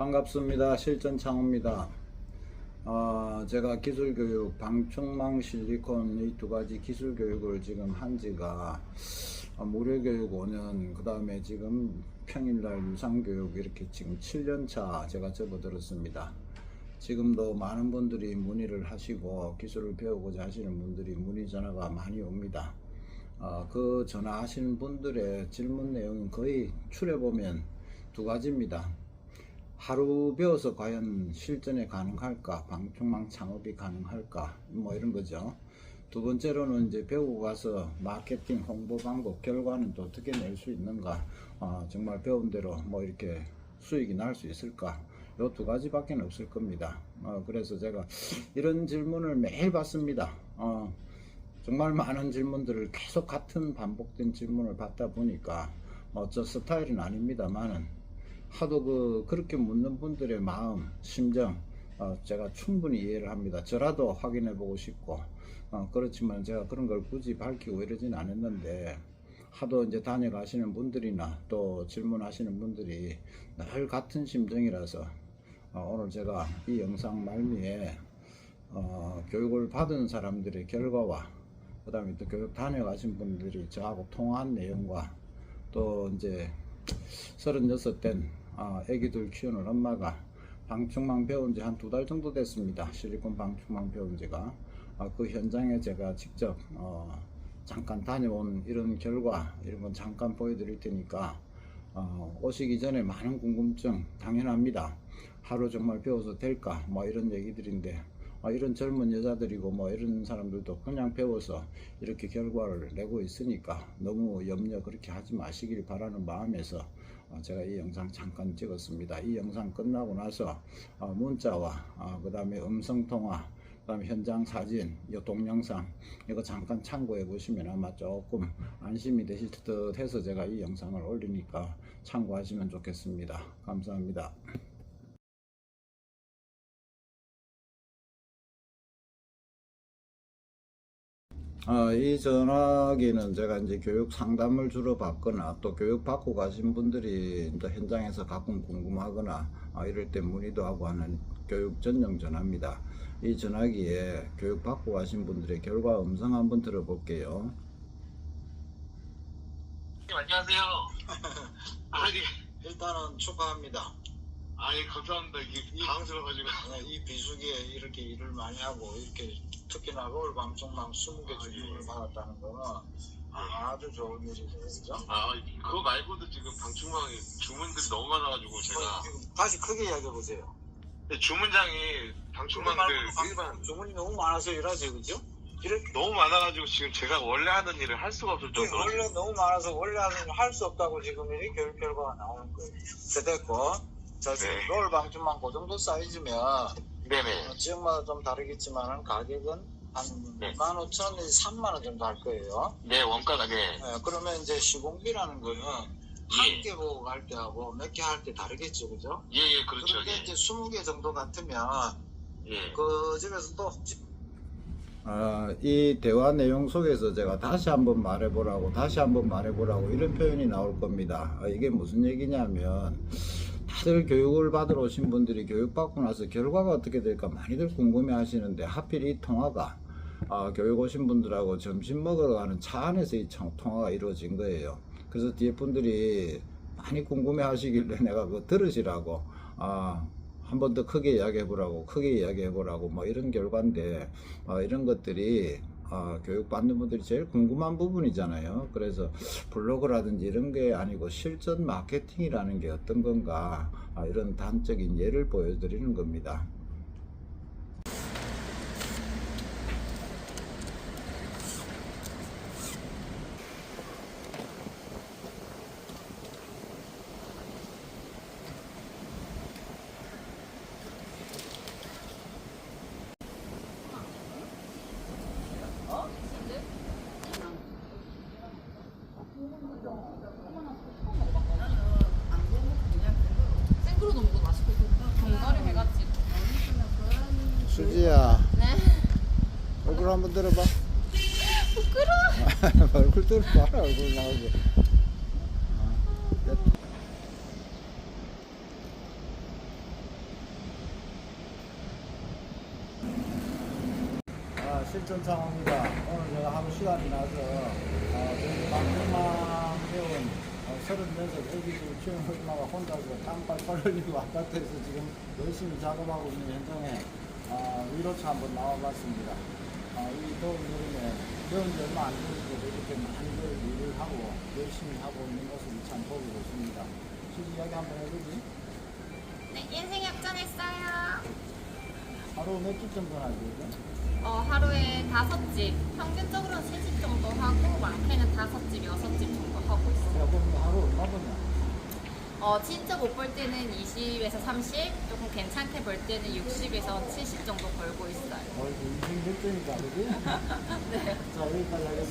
반갑습니다. 실전 창호입니다. 어, 제가 기술교육, 방충망 실리콘 이 두 가지 기술교육을 지금 한 지가 어, 무료교육 5년, 그 다음에 지금 평일날 유상교육 이렇게 지금 7년차 제가 접어들었습니다. 지금도 많은 분들이 문의를 하시고 기술을 배우고자 하시는 분들이 문의 전화가 많이 옵니다. 어, 그 전화하시는 분들의 질문 내용은 거의 추려보면 두 가지입니다. 하루 배워서 과연 실전에 가능할까? 방충망 창업이 가능할까? 뭐 이런 거죠. 두 번째로는 이제 배우고 가서 마케팅, 홍보 방법, 결과는 또 어떻게 낼 수 있는가? 어, 정말 배운 대로 뭐 이렇게 수익이 날 수 있을까? 요 두 가지밖에 없을 겁니다. 어, 그래서 제가 이런 질문을 매일 받습니다. 어, 정말 많은 질문들을 계속 같은 반복된 질문을 받다 보니까 어, 저 스타일은 아닙니다만은 하도 그 그렇게 묻는 분들의 마음, 심정 어, 제가 충분히 이해를 합니다. 저라도 확인해 보고 싶고 어, 그렇지만 제가 그런 걸 굳이 밝히고 이러진 않았는데 하도 이제 다녀가시는 분들이나 또 질문하시는 분들이 늘 같은 심정이라서 어, 오늘 제가 이 영상 말미에 어, 교육을 받은 사람들의 결과와 그 다음에 또 교육 다녀가신 분들이 저하고 통화한 내용과 또 이제 36된 아, 애기들 키우는 엄마가 방충망 배운 지 한 두 달 정도 됐습니다. 실리콘 방충망 배운 지가. 아, 그 현장에 제가 직접 어, 잠깐 다녀온 이런 결과 이런 건 잠깐 보여드릴 테니까 어, 오시기 전에 많은 궁금증 당연합니다. 하루 정말 배워서 될까? 뭐 이런 얘기들인데 아, 이런 젊은 여자들이고 뭐 이런 사람들도 그냥 배워서 이렇게 결과를 내고 있으니까 너무 염려 그렇게 하지 마시길 바라는 마음에서 어, 제가 이 영상 잠깐 찍었습니다. 이 영상 끝나고 나서 어, 문자와 그 다음에 음성통화 그 다음에 현장 사진, 이 동영상 이거 잠깐 참고해 보시면 아마 조금 안심이 되실 듯 해서 제가 이 영상을 올리니까 참고하시면 좋겠습니다. 감사합니다. 아, 이 전화기는 제가 이제 교육 상담을 주로 받거나 또 교육 받고 가신 분들이 이제 현장에서 가끔 궁금하거나 아, 이럴 때 문의도 하고 하는 교육 전용 전화입니다. 이 전화기에 교육 받고 가신 분들의 결과 음성 한번 들어볼게요. 네, 안녕하세요. 아니, 일단은 축하합니다. 아니 감사합니다. 이게 당황스러워가지고. 네, 이 비수기에 이렇게 일을 많이 하고 이렇게 특히나 서울 방송망 20개 주문을 받았다는 거는 아주 좋은 일이에요. 그죠? 아, 그거 말고도 지금 방충망에 주문들이 너무 많아가지고 제가 다시 크게 이야기해 보세요. 네, 주문장에 방충망들 일반 주문이 너무 많아서 일하지, 그죠? 이렇게 너무 많아가지고 지금 제가 원래 하는 일을 할 수가 없을 정도로 원래 너무 많아서 원래 하는 할수 없다고 지금 이 교육 결과가 나오는 거예요. 됐고, 자 지금 네. 방충망 그 정도 사이즈면 네네. 어, 지역마다 좀 다르겠지만 가격은 한 네. 15,000원 내지 3만원 정도 할 거예요. 네 원가가 네. 예, 그러면 이제 시공비라는 거는 예. 한개 보고 갈 때하고 몇 개 할 때 다르겠죠, 그죠? 예 예 그렇죠. 그런데 예. 이제 20개 정도 같으면 예. 그 집에서 또 아, 이 대화 내용 속에서 제가 다시 한번 말해보라고, 다시 한번 말해보라고 이런 표현이 나올 겁니다. 아, 이게 무슨 얘기냐면, 다들 교육을 받으러 오신 분들이 교육받고 나서 결과가 어떻게 될까 많이들 궁금해 하시는데, 하필 이 통화가, 아, 교육 오신 분들하고 점심 먹으러 가는 차 안에서 이 청- 통화가 이루어진 거예요. 그래서 뒤에 분들이 많이 궁금해 하시길래 내가 그거 들으시라고, 아, 한 번 더 크게 이야기해 보라고 크게 이야기해 보라고 뭐 이런 결과인데 어, 이런 것들이 어, 교육 받는 분들이 제일 궁금한 부분이잖아요. 그래서 블로그라든지 이런 게 아니고 실전 마케팅이라는 게 어떤 건가 아, 이런 단적인 예를 보여드리는 겁니다. 수지야. 네. 얼굴 한번 들어봐. 부끄러. 얼굴 들어봐. 얼굴 나오게. 아, 아, 실전 상황입니다. 오늘 제가 하루 시간이 나서 어, 저희 방금만 배운 어, 36 애기들 키우는 엄마가 혼자서 땀빨빨 흘리고 아파트에서 지금 열심히 작업하고 있는 현장에 어, 위로차 한번 나와봤습니다. 어, 이 더운 여름에 배운 지 얼마 안 되는데 이렇게 많이들 일을 하고 열심히 하고 있는 모습이 참 보기 좋습니다. 수지 이야기 한번 해보지? 네, 인생 역전했어요. 하루 몇집 정도 하지? 이거? 어, 하루에 다섯 집, 평균적으로는 세집 정도 하고 많게는 다섯 집, 여섯 집 정도 하고 있어요. 야, 그럼 하루 얼마 버냐? 어, 진짜 못 벌 때는 20에서 30, 조금 괜찮게 벌 때는 60에서 70 정도 벌고 있어요. 어, 이거 인생 몇 점이다, 그지? 네. 자, 여기까지 하겠습니다.